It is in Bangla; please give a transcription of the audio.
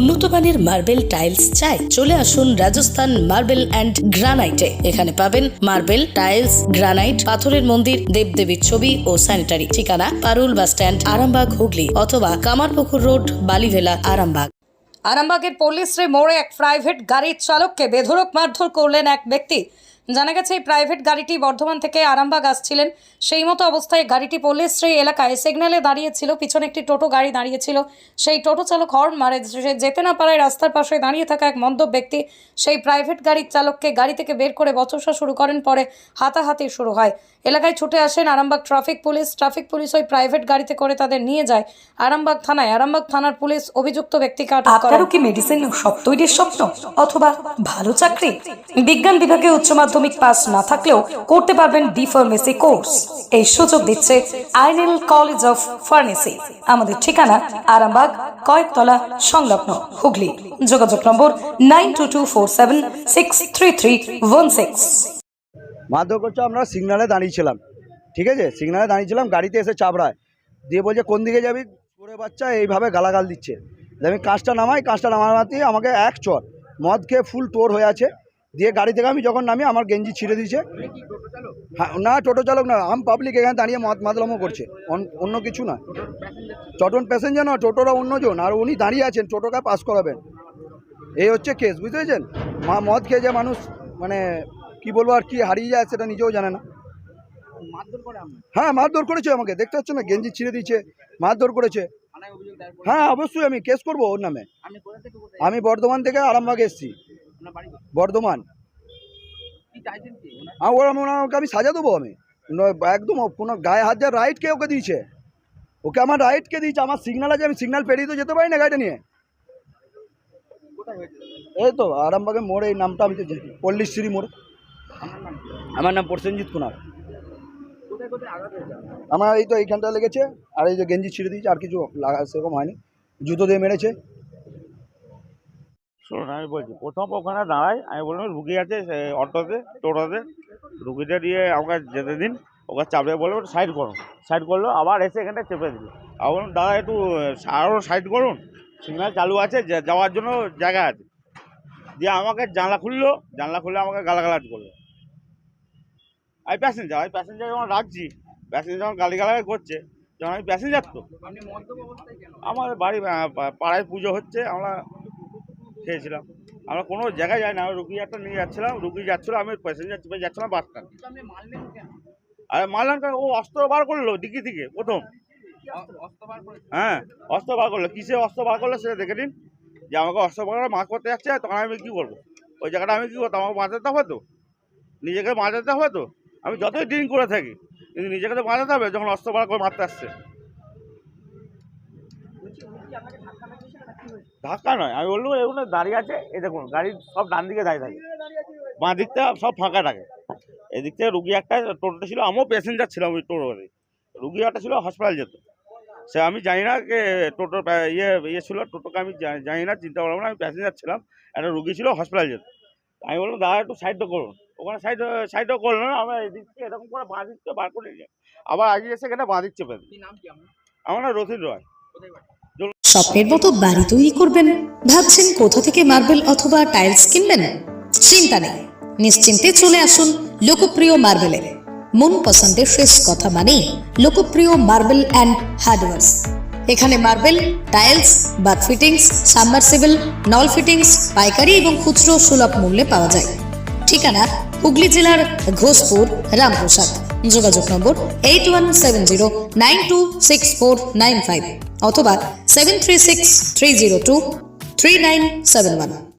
উন্নত মানের মার্বেল টাইলস চাই, চলে আসুন রাজস্থান মার্বেল অ্যান্ড গ্রানাইটে। এখানে পাবেন মার্বেল, টাইলস, গ্রানাইট, পাথরের মন্দির, দেবদেবীর ছবি ও স্যানিটারি। ঠিকানা, পারুল বাস স্ট্যান্ড, আরামবাগ, হুগলি অথবা কামারপুকুর রোড, বালিভেলা, আরামবাগ। আরামবাগের পল্লীশ্রী মোড়ে এক প্রাইভেট গাড়ির চালককে বেধড়ক মারধর করলেন এক ব্যক্তি। জানা গেছে, এই প্রাইভেট গাড়িটি বর্ধমান থেকে আরামবাগ আসছিলেন। সেই মতো অবস্থায় গাড়িটি পল্লীশ্রী এলাকায় সিগন্যালে দাঁড়িয়েছিল। পিছনে একটি টোটো গাড়ি দাঁড়িয়েছিল। সেই টোটো চালক হর্ন মারে। সে যেতে না পারায় রাস্তার পাশে দাঁড়িয়ে থাকা এক মদ্যপ ব্যক্তি সেই প্রাইভেট গাড়ির চালককে গাড়ি থেকে বের করে বচসা শুরু করেন, পরে হাতাহাতি শুরু হয়। এলাকায় ছুটে আসেন Arambagh traffic police. Traffic police ওই প্রাইভেট গাড়িতে করে তাদের নিয়ে যায়। আরামবাগ থানায় আরামবাগ থানার পুলিশ অভিযুক্ত ব্যক্তিকে আটক করে কি মেডিসিন সব তৈরির স্বপ্ন? অথবা ভালো চাকরি? বিজ্ঞান বিভাগে উচ্চ মাধ্যমিক পাস না থাকলেও করতে পারবেন বি ফার্মেসি কোর্স এই সুযোগ দিচ্ছে আইনেল কলেজ অফ ফার্মেসি আমাদের ঠিকানা আরামবাগ, কয়েকতলা, সংলগ্ন হুগলি। যোগাযোগ নম্বর nine two two four seven six three three one six. করছে আমরা সিগনালে দাঁড়িয়েছিলাম। ঠিক আছে? সিগনালে দাঁড়িয়েছিলাম, গাড়িতে এসে চাপড়ায়। দিয়ে বলছে, কোন দিকে যাবি? করে বাচ্চা, এইভাবে গালাগাল দিচ্ছে। আমি কাঁচটা নামাই কাঁচটা নামাতে, আমাকে এক চর। মদ খেয়ে ফুল টোর হয়ে আছে। দিয়ে গাড়ি থেকে আমি যখন নামি, আমার গেঞ্জি ছিঁড়ে দিয়েছে। হ্যাঁ না, টোটো চালক না, আম পাবলিক এখানে দাঁড়িয়ে মদ মাদলামো করছে। অন- অন্য কিছু না। চটন প্যাসেঞ্জার না টোটোরা অন্যজন, আর উনি দাঁড়িয়ে আছেন, টোটোকে পাস করাবেন। এই হচ্ছে কেস বুঝতে পেরেছেন মা, মদ খেয়ে যে মানুষ মানে কি বলব, আর কি হারিয়ে যায় সেটা নিজেও জানে না। হ্যাঁ মারধর করেছে আমাকে, দেখতে পাচ্ছ না? গেঞ্জি ছিঁড়ে দিয়েছে, মারধর করেছে। হ্যাঁ অবশ্যই আমি কেস করব ওর নামে। আমি বর্ধমান থেকে আরামবাগ এসেছি। বর্ধমান। ওর আমি ওনাকে আমি সাজা দেবো আমি। একদম কোনো গায়ে হাত দেওয়ার রাইট কে ওকে দিয়েছে। ওকে আমার রাইট কে দিয়েছে আমার সিগনাল আছে আমি সিগনাল পেরিয়ে তো যেতে পারি না গাড়িটা নিয়ে। এই তো আরামবাগের মোড় এই নামটা আমি তো পল্লীশ্রী মোড়। আমার নাম প্রসেনজিৎ কুনার আমার এই তো এইখানটা লেগেছে আর এই যে গেঞ্জি ছিঁড়ে দিয়েছে আর কিছু লাগা সেরকম হয়নি। জুতো দিয়ে মেরেছে। শুনুন আমি বলছি প্রথম ওখানে দাঁড়াই আমি বললাম রুগী আছে সে অটোতে টোটোতে রুগীটা দিয়ে আমাকে যেতে দিন ওকে চাপে বলে সাইড করুন। সাইড করল আবার এসে এখানটা চেপে দিল। আবার দাদা একটু আরও সাইড করুন। সিগন্যাল চালু আছে যাওয়ার জন্য জায়গা আছে। দিয়ে আমাকে জানলা খুললো জানলা খুলে আমাকে গালাগালাজ করল। আমি প্যাসেঞ্জার আমি প্যাসেঞ্জার যখন রাখছি প্যাসেঞ্জার যখন গালিগালাজ করছে যখন আমি প্যাসেঞ্জার তো। আমাদের বাড়ি পাড়ায় পুজো হচ্ছে আমরা খেয়েছিলাম। আমরা কোনো জায়গায় যাই না আমি রুগী একটা নিয়ে যাচ্ছিলাম রুগী যাচ্ছিল আমি প্যাসেঞ্জার চেপে যাচ্ছিলাম বাস স্ট্যান্ড আরে মারলাম কেন? ও অস্ত্র বার করল ডিকি থেকে প্রথম। হ্যাঁ অস্ত্র বার করল। কিসে অস্ত্র বার করল সেটা দেখে নিন। যে আমাকে অস্ত্র বার করে মাছ করতে যাচ্ছে তখন আমি কী করব? ওই জায়গাটা আমি কী করতাম? আমাকে বাঁচাতে হবে তো? নিজেকে বাঁচাতে হবে তো? আমি যতই ড্রিঙ্ক করে থাকি কিন্তু নিজেকে তো বাঁচাতে হবে যখন অস্ত্র বার করে মারতে আসছে। ধাক্কা নয়। আমি বললাম এগুলো দাঁড়িয়ে আছে এই দেখুন গাড়ির সব ডান দিকে দাঁড়িয়ে থাকে। বাঁ দিকটা সব ফাঁকা থাকে। এদিক থেকে রুগী একটা টোটোতে ছিল আমিও প্যাসেঞ্জার ছিলাম ওই টোটোতে রুগী একটা ছিল হসপিটাল যেত। সে আমি জানি না কে টোটো ইয়ে ইয়ে ছিল টোটোকে আমি জানি না চিন্তা করলাম না আমি প্যাসেঞ্জার ছিলাম একটা রুগী ছিল হসপিটাল যেত। আমি বললাম দাদা একটু সাইডটা করুন। ওখানে সাইড সাইডও করল না আমরা এদিক থেকে এরকম করে বাঁ দিক থেকে বার করে নিয়ে আবার আগে এসে এখানে বাঁ দিক চেপে দিই আমার না রথিন রয়। স্বপ্নের মতো বাড়ি তৈরি করবেন। ভাবছেন কোথা থেকে মার্বেল অথবা টাইলস কিনবেন? চিন্তা নেই। নিশ্চিন্তে চলে আসুন লোকপ্রিয় মার্বেলে। মন পছন্দের শেষ কথা মানেই লোকপ্রিয় মার্বেল অ্যান্ড হার্ডওয়ার্স। এখানে marble, tiles, bath fittings, submersible, নল ফিটিংস, পাইকারি এবং খুচরো সুলভ মূল্যে পাওয়া যায়। ঠিকানা হুগলি জেলার ঘোষপুর, রামপ্রসাদ। যোগাযোগ নম্বর eight one seven zero nine two six four nine five অথবা seven three six three zero two three nine seven one